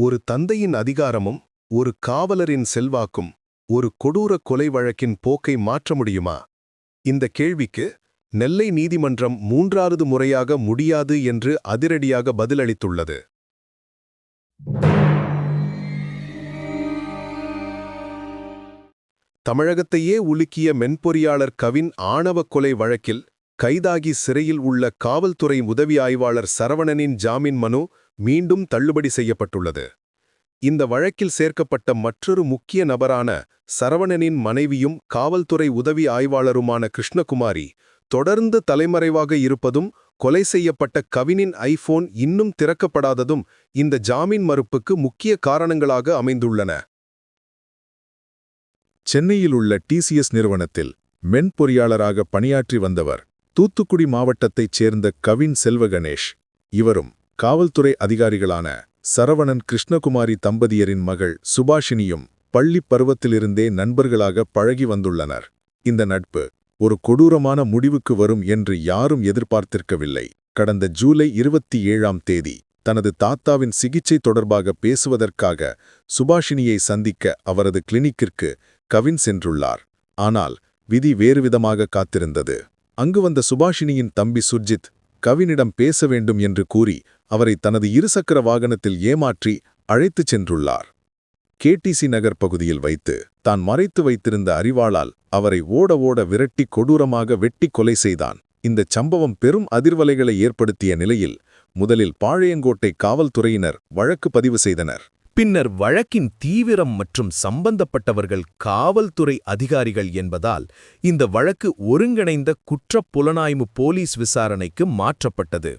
ஒரு தந்தையின் அதிகாரமும் ஒரு காவலரின் செல்வாக்கும் ஒரு கொடூர கொலை வழக்கின் போக்கை மாற்ற முடியுமா? இந்த கேள்விக்கு நெல்லை நீதிமன்றம் மூன்றாவது முறையாக முடியாது என்று அதிரடியாக பதிலளித்துள்ளது. தமிழகத்தையே உலுக்கிய மென்பொறியாளர் கவின் ஆணவக் கொலை வழக்கில் கைதாகி சிறையில் உள்ள காவல்துறை உதவி ஆய்வாளர் சரவணனின் ஜாமீன் மனு மீண்டும் தள்ளுபடி செய்யப்பட்டுள்ளது. இந்த வழக்கில் சேர்க்கப்பட்ட மற்றொரு முக்கிய நபரான சரவணனின் மனைவியும் காவல்துறை உதவி ஆய்வாளருமான கிருஷ்ணகுமாரி தொடர்ந்து தலைமறைவாக இருப்பதும் கொலை செய்யப்பட்ட கவினின் ஐபோன் இன்னும் திறக்கப்படாததும் இந்த ஜாமீன் மறுப்புக்கு முக்கிய காரணங்களாக அமைந்துள்ளன. சென்னையில் உள்ள டிசிஎஸ் நிறுவனத்தில் மென்பொறியாளராக பணியாற்றி வந்தவர் தூத்துக்குடி மாவட்டத்தைச் சேர்ந்த கவின் செல்வகணேஷ் இவரும் காவல்துறை அதிகாரிகளான சரவணன் கிருஷ்ணகுமாரி தம்பதியரின் மகள் சுபாஷினியும் பள்ளிப் பருவத்திலிருந்தே நண்பர்களாக பழகி வந்துள்ளனர். இந்த நட்பு ஒரு கொடூரமான முடிவுக்கு வரும் என்று யாரும் எதிர்பார்த்திருக்கவில்லை. கடந்த ஜூலை இருபத்தி ஏழாம் தேதி தனது தாத்தாவின் சிகிச்சை தொடர்பாக பேசுவதற்காக சுபாஷினியை சந்திக்க அவரது கிளினிக்கிற்கு கவின் சென்றுள்ளார். ஆனால் விதி வேறுவிதமாக காத்திருந்தது. அங்கு வந்த சுபாஷினியின் தம்பி சுர்ஜித் கவினிடம் பேச வேண்டும் என்று கூறி அவரை தனது இருசக்கர வாகனத்தில் ஏமாற்றி அழைத்துச் சென்றுள்ளார். கேடிசி நகர் பகுதியில் வைத்து தான் மறைத்து வைத்திருந்த அறிவாளால் அவரை ஓட ஓட விரட்டி கொடூரமாக வெட்டி கொலை செய்தான். இந்தச் சம்பவம் பெரும் அதிர்வலைகளை ஏற்படுத்திய நிலையில் முதலில் பாளையங்கோட்டை காவல்துறையினர் வழக்கு பதிவு செய்தனர். பின்னர் வழக்கின் தீவிரம் மற்றும் சம்பந்தப்பட்டவர்கள் காவல்துறை அதிகாரிகள் என்பதால் இந்த வழக்கு ஒருங்கிணைந்த குற்றப் புலனாய்வு போலீஸ் விசாரணைக்கு மாற்றப்பட்டது.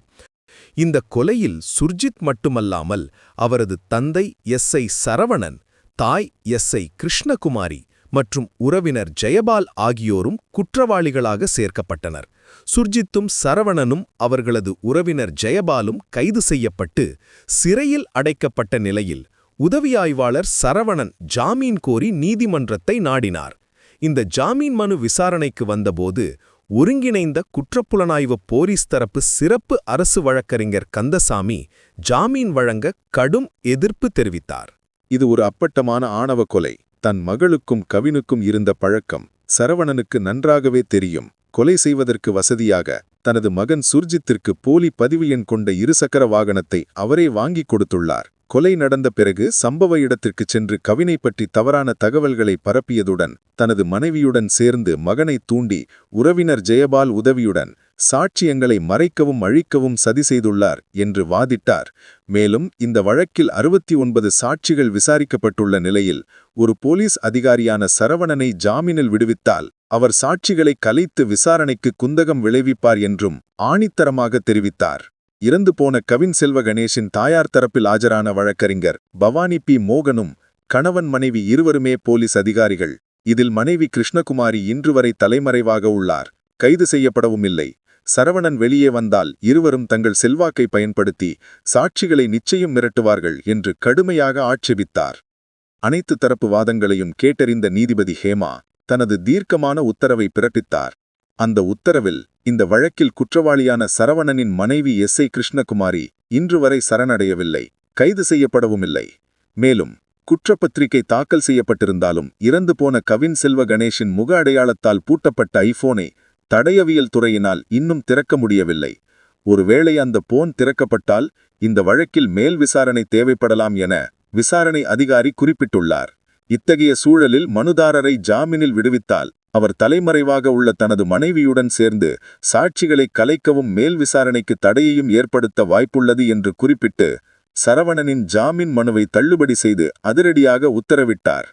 இந்த கொலையில் சுர்ஜித் மட்டுமல்லாமல் அவரது தந்தை எஸ் ஐ சரவணன் தாய் எஸ் ஐ கிருஷ்ணகுமாரி மற்றும் உறவினர் ஜெயபால் ஆகியோரும் குற்றவாளிகளாக சேர்க்கப்பட்டனர். சுர்ஜித்தும் சரவணனும் அவர்களது உறவினர் ஜெயபாலும் கைது செய்யப்பட்டு சிறையில் அடைக்கப்பட்ட நிலையில் உதவி ஆய்வாளர் சரவணன் ஜாமீன் கோரி நீதிமன்றத்தை நாடினார். இந்த ஜாமீன் மனு விசாரணைக்கு வந்தபோது ஒருங்கிணைந்த குற்றப்புலனாய்வு போலீஸ் தரப்பு சிறப்பு அரசு வழக்கறிஞர் கந்தசாமி ஜாமீன் வழங்க கடும் எதிர்ப்பு தெரிவித்தார். இது ஒரு அப்பட்டமான ஆணவ கொலை. தன் மகளுக்கும் கவினுக்கும் இருந்த பழக்கம் சரவணனுக்கு நன்றாகவே தெரியும். கொலை செய்வதற்கு வசதியாக தனது மகன் சுர்ஜித்திற்கு போலி பதிவு எண் கொண்ட இருசக்கர வாகனத்தை அவரே வாங்கிக் கொடுத்துள்ளார். கொலை நடந்த பிறகு சம்பவ இடத்திற்கு சென்று கவினை பற்றி தவறான தகவல்களை பரப்பியதுடன் தனது மனைவியுடன் சேர்ந்து மகனை தூண்டி உறவினர் ஜெயபால் உதவியுடன் சாட்சியங்களை மறைக்கவும் அழிக்கவும் சதி செய்துள்ளார் என்று வாதிட்டார். மேலும் இந்த வழக்கில் அறுபத்தி ஒன்பது சாட்சிகள் விசாரிக்கப்பட்டுள்ள நிலையில் ஒரு போலீஸ் அதிகாரியான சரவணனை ஜாமீனில் விடுவித்தால் அவர் சாட்சிகளை கலைத்து விசாரணைக்கு குந்தகம் விளைவிப்பார் என்றும் ஆணித்தரமாக தெரிவித்தார். இறந்து போன கவின் செல்வ கணேஷின் தாயார் தரப்பில் ஆஜரான வழக்கறிஞர் பவானி பி. மோகனும் கணவன் மனைவி இருவருமே போலீஸ் அதிகாரிகள். இதில் மனைவி கிருஷ்ணகுமாரி இன்று வரை தலைமறைவாக உள்ளார். கைது செய்யப்படவும் இல்லை. சரவணன் வெளியே வந்தால் இருவரும் தங்கள் செல்வாக்கை பயன்படுத்தி சாட்சிகளை நிச்சயம் மிரட்டுவார்கள் என்று கடுமையாக ஆட்சேபித்தார். அனைத்து தரப்பு வாதங்களையும் கேட்டறிந்த நீதிபதி ஹேமா தனது தீர்க்கமான உத்தரவை பிறப்பித்தார். அந்த உத்தரவில் இந்த வழக்கில் குற்றவாளியான சரவணனின் மனைவி எஸ். ஐ கிருஷ்ணகுமாரி இன்று வரை சரணடையவில்லை. கைது செய்யப்படவும் இல்லை மேலும் குற்றப்பத்திரிகை தாக்கல் செய்யப்பட்டிருந்தாலும் இறந்து போன கவின் செல்வ கணேஷின் முக அடையாளத்தால் பூட்டப்பட்ட ஐபோனை தடயவியல் துறையினால் இன்னும் திறக்க முடியவில்லை. ஒருவேளை அந்த போன் திறக்கப்பட்டால் இந்த வழக்கில் மேல் விசாரணை தேவைப்படலாம் என விசாரணை அதிகாரி குறிப்பிட்டுள்ளார். இத்தகைய சூழலில் மனுதாரரை ஜாமீனில் விடுவித்தால் அவர் தலைமறைவாக உள்ள தனது மனைவியுடன் சேர்ந்து சாட்சிகளை கலைக்கவும் மேல் விசாரணைக்கு தடையையும் ஏற்படுத்த வாய்ப்புள்ளது என்று குறிப்பிட்டு சரவணனின் ஜாமீன் மனுவை தள்ளுபடி செய்து அதிரடியாக உத்தரவிட்டார்.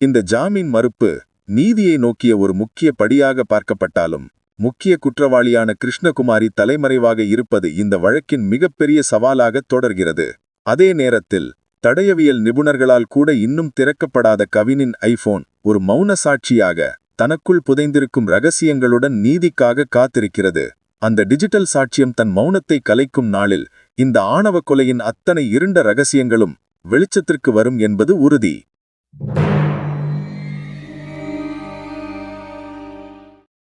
இந்த ஜாமீன் மறுப்பு நீதியை நோக்கிய ஒரு முக்கிய படியாக பார்க்கப்பட்டாலும் முக்கிய குற்றவாளியான கிருஷ்ணகுமாரி தலைமறைவாக இருப்பது இந்த வழக்கின் மிகப்பெரிய சவாலாக தொடர்கிறது. அதே நேரத்தில் தடயவியல் நிபுணர்களால் கூட இன்னும் திறக்கப்படாத கவினின் ஐபோன் ஒரு மௌன சாட்சியாக தனக்குள் புதைந்திருக்கும் ரகசியங்களுடன் நீதிக்காக காத்திருக்கிறது. அந்த டிஜிட்டல் சாட்சியம் தன் மௌனத்தை கலைக்கும் நாளில் இந்த ஆணவ கொலையின் அத்தனை இருண்ட ரகசியங்களும் வெளிச்சத்திற்கு வரும் என்பது உறுதி.